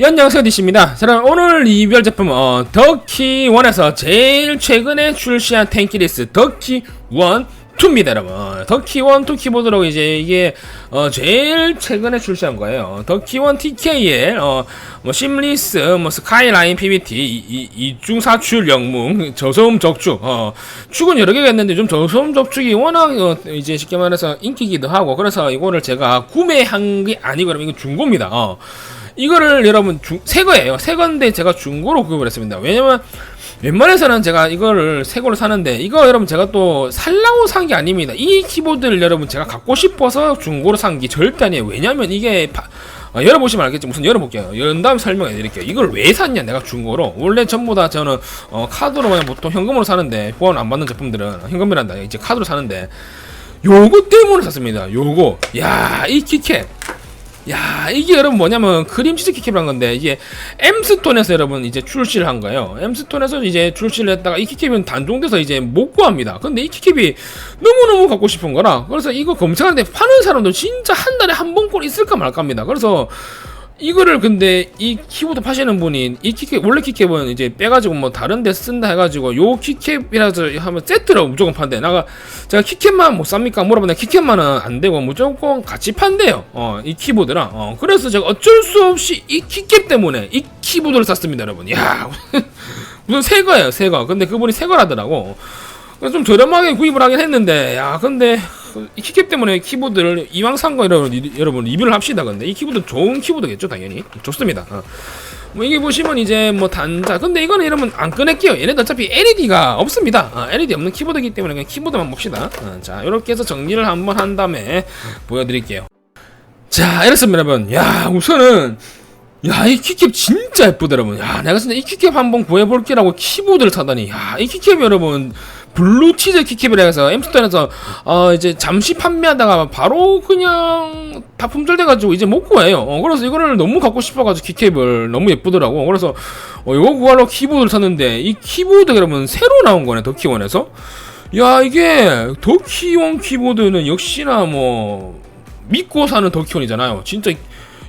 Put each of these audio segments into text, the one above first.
예, 안녕하세요 디씨입니다. 자 그럼 오늘 리뷰할 제품은 어, 더키1에서 제일 최근에 출시한 탱키리스 더키1 2입니다 여러분. 어, 더키1 2 키보드라고 이제 이게 어, 제일 최근에 출시한 거예요. 더키1 TKL 어, 뭐 심리스 뭐 스카이라인 PBT 이, 이, 중 사출 영웅 저소음 적축 어, 축은 여러 개가 있는데 좀 저소음 적축이 워낙 어, 이제 쉽게 말해서 인기기도 하고 그래서 이거를 제가 구매한 게 아니고 그러면 이거 중고입니다. 어. 이거를 여러분 중, 새 거예요. 새 건데 제가 중고로 구입을 했습니다. 왜냐면 웬만해서는 제가 이거를 새 거로 사는데 이거 여러분 제가 또 살라고 산 게 아닙니다. 이 키보드를 여러분 제가 갖고 싶어서 중고로 산 게 절대 아니에요. 왜냐면 이게 파, 어, 열어보시면 알겠지. 무슨 열어볼게요. 연 다음 설명해 드릴게요. 이걸 왜 샀냐, 내가 중고로. 원래 전부 다 저는, 어, 카드로 그냥 보통 현금으로 사는데, 후원 안 받는 제품들은 현금이란다. 이제 카드로 사는데, 요거 때문에 샀습니다. 요거. 야, 이 키캡. 야 이게 여러분 뭐냐면 크림치즈 키캡이란 건데 이게 엠스톤에서 여러분 이제 출시를 한 거예요. 엠스톤에서 이제 출시를 했다가 이 키캡은 단종돼서 이제 못 구합니다. 근데 이 키캡이 너무너무 갖고 싶은 거라 그래서 이거 검색하는데 파는 사람들 진짜 한 달에 한 번꼴 있을까 말까입니다. 그래서 이거를 근데 이 키보드 파시는 분이 이 키캡 원래 키캡은 이제 빼가지고 뭐 다른 데 쓴다 해가지고 요 키캡이라서 하면 세트로 무조건 판대 나가 제가 키캡만 못 삽니까? 물어봤는데 키캡만은 안 되고 무조건 같이 판대요. 어 이 키보드랑. 어 그래서 제가 어쩔 수 없이 이 키캡 때문에 이 키보드를 샀습니다 여러분. 야 무슨 새 거예요 새거. 근데 그분이 새 거라더라고. 그래서 좀 저렴하게 구입을 하긴 했는데 야 근데 이 키캡 때문에 키보드를 이왕 산거 여러분, 리뷰를 합시다 근데. 이 키보드 좋은 키보드겠죠 당연히. 좋습니다. 어. 뭐 이게 보시면 이제 뭐 단자 근데 이거는 여러분 안 꺼낼게요. 얘네들 어차피 LED가 없습니다. 어, LED 없는 키보드이기 때문에 그냥 키보드만 봅시다. 어, 자 이렇게 해서 정리를 한번 한 다음에 보여드릴게요. 자 이렇습니다 여러분. 야 우선은 야, 이 키캡 진짜 예쁘다, 여러분. 야, 내가 진짜 이 키캡 한번 구해볼게라고 키보드를 사다니. 야, 이 키캡 여러분, 블루치즈 키캡이라 해서 엠스톤에서 어 이제 잠시 판매하다가 바로 그냥 다 품절돼가지고 이제 못 구해요. 어, 그래서 이거를 너무 갖고 싶어가지고 키캡을 너무 예쁘더라고. 그래서 어, 이거 구하러 키보드를 샀는데 이 키보드 여러분 새로 나온 거네 더키원에서. 야 이게 더키원 키보드는 역시나 뭐 믿고 사는 더키원이잖아요. 진짜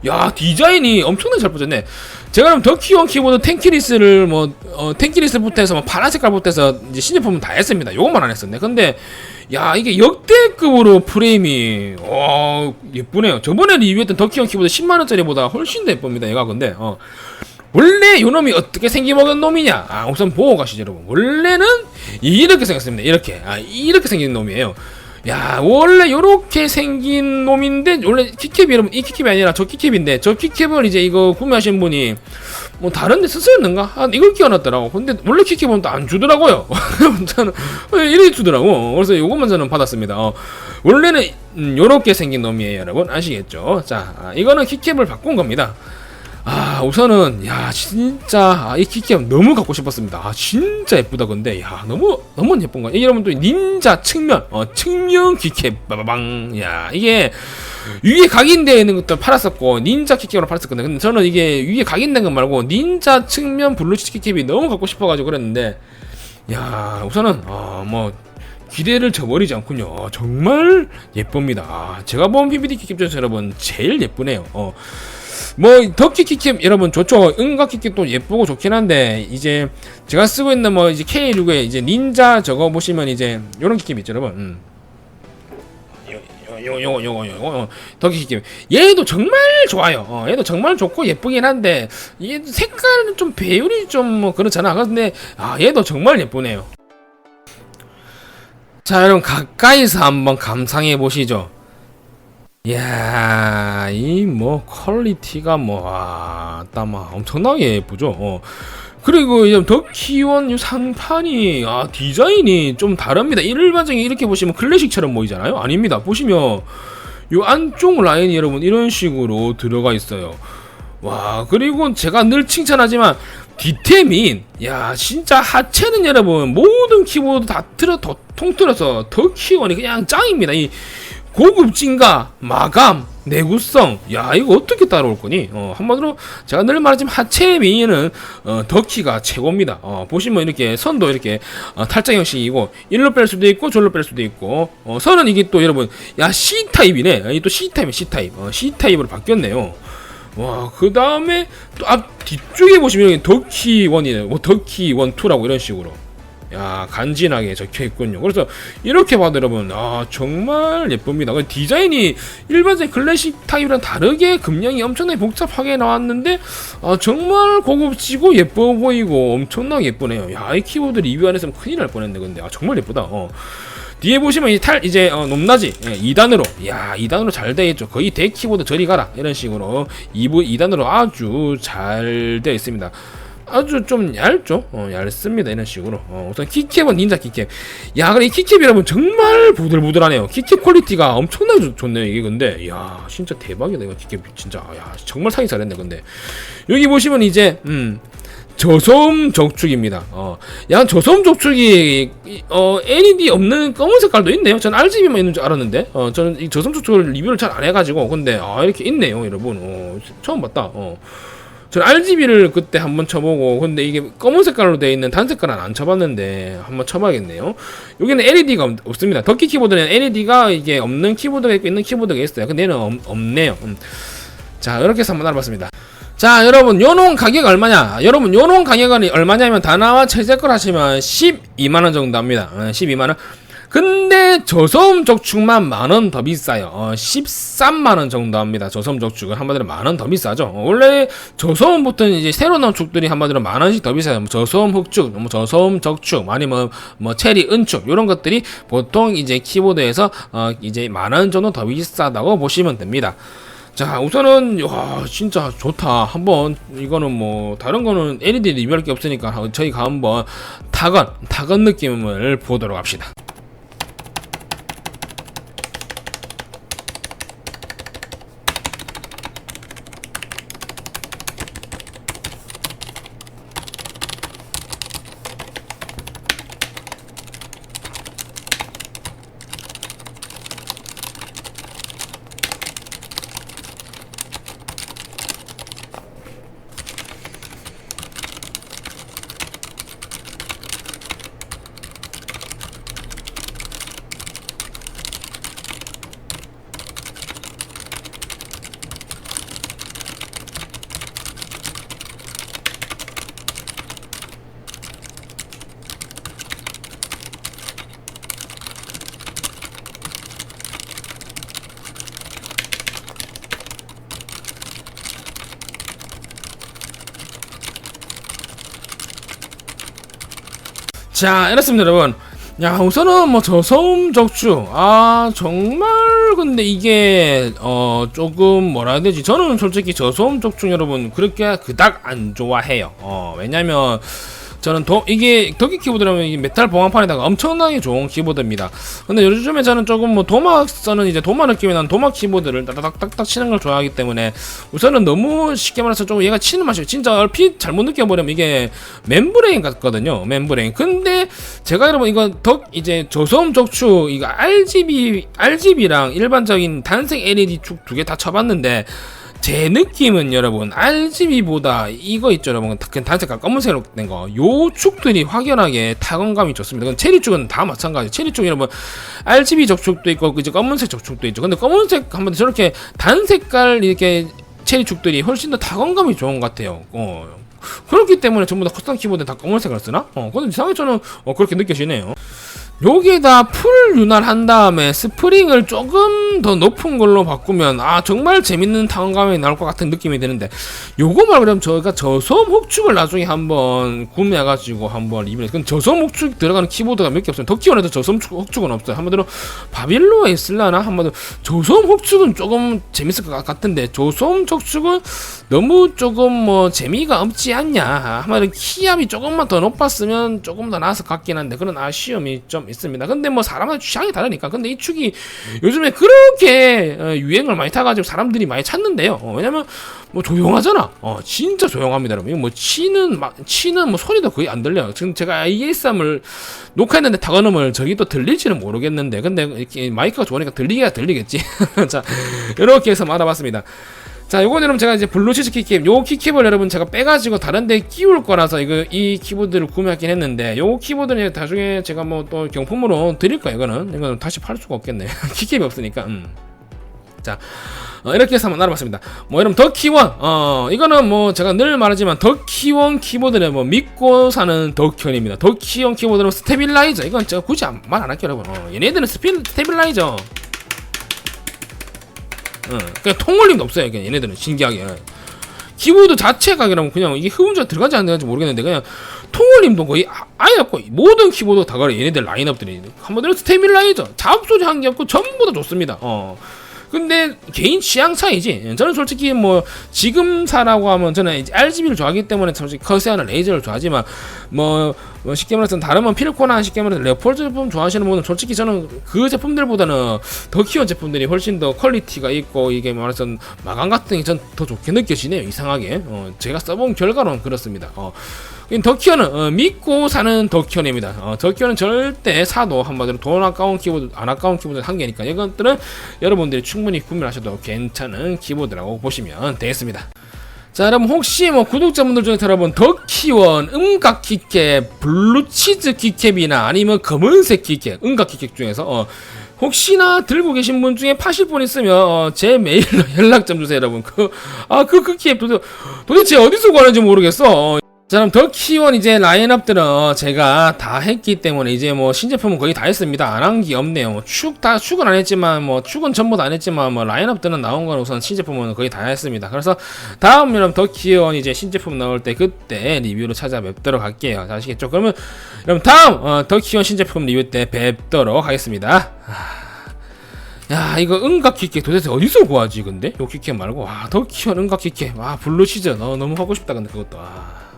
야 디자인이 엄청나게 잘 뽑혔네. 제가 그럼 더키원 키보드 탱키리스를 뭐 어, 탱키리스부터 해서 뭐 파란 색깔부터 해서 이제 신제품은 다 했습니다. 요것만 안 했었네. 근데 야 이게 역대급으로 프레임이 어 예쁘네요. 저번에 리뷰했던 더키원 키보드 10만 원짜리보다 훨씬 더 예쁩니다. 얘가 근데 어 원래 요 놈이 어떻게 생기먹은 놈이냐? 아 우선 보고 가시죠 여러분. 원래는 이렇게 생겼습니다. 이렇게 아 이렇게 생긴 놈이에요. 야 원래 요렇게 생긴 놈인데 원래 키캡이 여러분 이 키캡이 아니라 저 키캡인데 저 키캡을 이제 이거 구매하신 분이 뭐 다른 데 쓰셨는가? 아 이걸 끼워놨더라고. 근데 원래 키캡은 또 안 주더라고요. 저는 이렇게 주더라고. 그래서 요것만 저는 받았습니다. 어, 원래는 음, 요렇게 생긴 놈이에요 여러분. 아시겠죠? 자 아, 이거는 키캡을 바꾼 겁니다 아 우선은 야 진짜 아, 이 키캡 너무 갖고 싶었습니다 아 진짜 예쁘다 근데 야 너무 너무 예쁜 거야 여러분 또 닌자 측면 어 측면 키캡 빠바방 야 이게 위에 각인되어 있는 것도 팔았었고 닌자 키캡으로 팔았었거든요 근데 저는 이게 위에 각인된 것 말고 닌자 측면 블루치즈 키캡이 너무 갖고 싶어가지고 그랬는데 야 우선은 어 뭐 기대를 저버리지 않군요. 정말 예쁩니다. 아, 제가 본 PPT 키캡 중에서 여러분 제일 예쁘네요. 어. 뭐 덕키 키캡 여러분 좋죠. 은각 키캡도 예쁘고 좋긴 한데 이제 제가 쓰고 있는 뭐 이제 K6에 이제 닌자 저거 보시면 이제 요런 키캡 있죠, 여러분. 음. 요, 요, 요, 요, 요, 요, 덕키 키캡. 얘도 정말 좋아요. 어, 얘도 정말 좋고 예쁘긴 한데 얘 색깔은 좀 배율이 좀 뭐 그렇잖아. 근데 아 얘도 정말 예쁘네요. 자, 여러분 가까이서 한번 감상해 보시죠. 이야, 이 뭐 퀄리티가 뭐 와, 따마 엄청나게 예쁘죠. 어. 그리고 이제 더키원 이 상판이 아 디자인이 좀 다릅니다. 일반적인 이렇게 보시면 클래식처럼 보이잖아요. 아닙니다. 보시면 요 안쪽 라인이 여러분 이런 식으로 들어가 있어요. 와 그리고 제가 늘 칭찬하지만 디템인 야 진짜 하체는 여러분 모든 키보드 다 틀어 더 통틀어서 더키원이 그냥 짱입니다. 이 고급 진가 마감 내구성. 야 이거 어떻게 따라올 거니? 어, 한마디로 제가 늘 말하지만 하체 미인은 어, 더키가 최고입니다. 어, 보시면 이렇게 선도 이렇게 어, 탈장 형식이고 일로 뺄 수도 있고 절로 뺄 수도 있고 어, 선은 이게 또 여러분 야 C 타입이네. 이게 또 C 타입이 C 타입. 어, C 타입으로 바뀌었네요. 와, 그 다음에 또 앞 뒤쪽에 보시면 더키 원이네. 뭐 더키 원 투라고 이런 식으로. 야, 간지나게 적혀 있군요. 그래서 이렇게 봐도 여러분, 아, 정말 예쁩니다. 그 디자인이 일반적인 클래식 타입이랑 다르게 금량이 엄청나게 복잡하게 나왔는데, 아, 정말 고급지고 예뻐 보이고 엄청나게 예쁘네요. 야, 이 키보드 리뷰 안 했으면 큰일 날 뻔했네. 근데, 아, 정말 예쁘다. 어. 뒤에 보시면 이탈 이제 어, 높낮이 예, 2단으로 야 2단으로 잘 되어 있죠 거의 대 키보드 저리 가라 이런 식으로 2부 2단으로 아주 잘 되어 있습니다 아주 좀 얇죠 어, 얇습니다 이런 식으로 어, 우선 키캡은 닌자 키캡 야 근데 이 키캡 여러분 정말 부들부들하네요 키캡 퀄리티가 엄청나게 좋, 좋네요 이게 근데 야 진짜 대박이다 이거 키캡 진짜 야 정말 사기 잘했네 근데 여기 보시면 이제 음 저소음 적축입니다. 어, 양 저소음 적축이 어 LED 없는 검은 색깔도 있네요. 저는 RGB만 있는 줄 알았는데, 어, 저는 이 저소음 적축을 리뷰를 잘 안 해가지고, 근데 아 이렇게 있네요, 여러분. 어, 처음 봤다. 어. 저는 RGB를 그때 한번 쳐보고, 근데 이게 검은 색깔로 되어 있는 단 색깔은 안 쳐봤는데 한번 쳐봐야겠네요. 여기는 LED가 없, 습니다 덕키 키보드는 LED가 이게 없는 키보드가 있고 있는 키보드가 있어요. 근데 얘는 없, 없네요. 음. 자, 이렇게 해서 한번 알아봤습니다. 자 여러분 요놈 가격 얼마냐 여러분 요놈 가격은 얼마냐면 다나와 채색걸 하시면 12만원 정도 합니다 어, 12만원 근데 저소음 적축만 만 원 더 비싸요. 어, 13만원 정도 합니다. 저소음 적축은 한마디로 만 원 더 비싸죠. 어, 원래 저소음부터는 이제 새로 나온 축들이 한마디로 만 원씩 더 비싸요. 뭐 저소음 흑축 뭐 저소음 적축 아니면 뭐 체리 은축 이런 것들이 보통 이제 키보드에서 어, 이제 만 원 정도 더 비싸다고 보시면 됩니다. 자 우선은 와 진짜 좋다. 한번 이거는 뭐 다른 거는 LED 리뷰할 게 없으니까 저희가 한번 타건 타건 느낌을 보도록 합시다 자 이렇습니다 여러분. 야 우선은 뭐 저소음 적중 아 정말 근데 이게 어 조금 뭐라 해야 되지? 저는 솔직히 저소음 적중 여러분 그렇게 그닥 안 좋아해요. 어 왜냐면 저는 도, 이게 덕기 키보드라면 이 메탈 보안판에다가 엄청나게 좋은 키보드입니다. 근데 요즘에 저는 조금 뭐 도마 써는 이제 도마 느낌이 나는 도마 키보드를 따닥따닥 치는 걸 좋아하기 때문에 우선은 너무 쉽게 말해서 좀 얘가 치는 맛이 진짜 얼핏 잘못 느껴버리면 이게 멤브레인 같거든요. 멤브레인. 근데 제가 여러분 이거 덕 이제 저소음 적축 이거 RGB RGB랑 일반적인 단색 LED 축 두 개 다 쳐봤는데 제 느낌은 여러분 RGB보다 이거 있죠 여러분 그 단색깔 검은색으로 된거 요 축들이 확연하게 타건감이 좋습니다. 그건 체리 축은 다 마찬가지. 체리 축 여러분 RGB 적축도 있고 이제 검은색 적축도 있죠. 근데 검은색 한번 저렇게 단색깔 이렇게 체리 축들이 훨씬 더 타건감이 좋은 것 같아요. 어. 그렇기 때문에 전부 다 커스텀 키보드 다 검은색을 쓰나? 어, 근데 이상하게 저는 어, 그렇게 느껴지네요. 여기에다 풀 윤활 한 다음에 스프링을 조금 더 높은 걸로 바꾸면 아 정말 재밌는 타원감이 나올 것 같은 느낌이 드는데 요거 말고 그럼 저희가 저소음 흡축을 나중에 한번 구매해가지고 한번 리뷰를 그럼 저소음 흡축 들어가는 키보드가 몇 개 없어요. 덕키원에도 저소음 흡축은 없어요. 한마디로 바빌로에 있을라나 한마디로 저소음 흡축은 조금 재밌을 것 같은데 저소음 적축은 너무 조금 뭐 재미가 없지 않냐. 한마디로 키압이 조금만 더 높았으면 조금 더 나았을 것 같긴 한데 그런 아쉬움이 좀 있습니다. 근데 뭐 사람마다 취향이 다르니까. 근데 이 축이 요즘에 그렇게 어, 유행을 많이 타가지고 사람들이 많이 찾는데요. 어, 왜냐면 뭐 조용하잖아. 어, 진짜 조용합니다, 여러분. 뭐 치는 막 치는 뭐 소리도 거의 안 들려요. 지금 제가 AS3을 녹화했는데 타건음을 저기 또 들릴지는 모르겠는데, 근데 이렇게 마이크가 좋으니까 들리기가 들리겠지. 자, 이렇게 해서 맞아봤습니다. 자, 요건 여러분 제가 이제 블루시즈 키캡, 요 키캡을 여러분 제가 빼가지고 다른 데 끼울 거라서 이거 이 키보드를 구매하긴 했는데 요 키보드는 나중에 제가 뭐 또 경품으로 드릴 거예요. 이거는 이거는 다시 팔 수가 없겠네. 키캡이 없으니까. 음. 자, 어, 이렇게 해서 한번 알아봤습니다. 뭐 여러분 더키원, 어 이거는 뭐 제가 늘 말하지만 더키원 키보드는 뭐 믿고 사는 더키원입니다. 더키원 키보드는 스테빌라이저, 이건 제가 굳이 말 안 할게요, 여러분. 어, 얘네들은 스필, 스테빌라이저. 어, 그냥 통올림도 없어요, 그냥 얘네들은 신기하게. 키보드 자체가 그냥 그냥 이게 흡음자 들어가지 안 들어가지 모르겠는데 그냥 통올림도 거의 아- 아예 없고 모든 키보드 다 그래 얘네들 라인업들이 한번 들어 스테빌라이저 잡소리 한 게 없고 전부 다 좋습니다. 어. 근데 개인 취향 차이지. 저는 솔직히 뭐 지금 사라고 하면 저는 RGB를 좋아하기 때문에 솔직히 커세어나 레이저를 좋아하지만 뭐, 뭐 쉽게 말해서 다른 뭐 필코나 쉽게 말해서 레오폴드 제품 좋아하시는 분은 솔직히 저는 그 제품들보다는 더 키워 제품들이 훨씬 더 퀄리티가 있고 이게 말해서 마감 같은 게 전 더 좋게 느껴지네요 이상하게 어, 제가 써본 결과로는 그렇습니다. 어. 덕키어는 어, 믿고 사는 덕키어입니다. 어, 덕키어는 절대 사도 한마디로 돈 아까운 키보드 안 아까운 키보드 한 개니까 이것들은 여러분들이 충분히 구매하셔도 괜찮은 키보드라고 보시면 되겠습니다. 자 여러분 혹시 뭐 구독자분들 중에 여러분 덕키원 음각 키캡 블루치즈 키캡이나 아니면 검은색 키캡 음각 키캡 중에서 어, 혹시나 들고 계신 분 중에 파실 분 있으면 어, 제 메일로 연락 좀 주세요 여러분 그아그 그 키캡 도대체, 도대체 어디서 구하는지 모르겠어 어, 자 그럼 더 키원 이제 라인업들은 제가 다 했기 때문에 이제 뭐 신제품은 거의 다 했습니다. 안 한 게 없네요. 뭐축다 축은 안 했지만 뭐 축은 전부 다 안 했지만 뭐 라인업들은 나온 건 우선 신제품은 거의 다 했습니다. 그래서 다음 여러분 더 키원 이제 신제품 나올 때 그때 리뷰로 찾아뵙도록 할게요. 자, 아시겠죠? 그러면 여러분 다음 어, 더 키원 신제품 리뷰 때 뵙도록 하겠습니다. 하, 야 이거 은각 키켓 도대체 어디서 구하지 근데? 요 키켓 말고? 와더 키원 은각 키켓 와 블루 시즌 어, 너무 하고 싶다 근데 그것도. 와.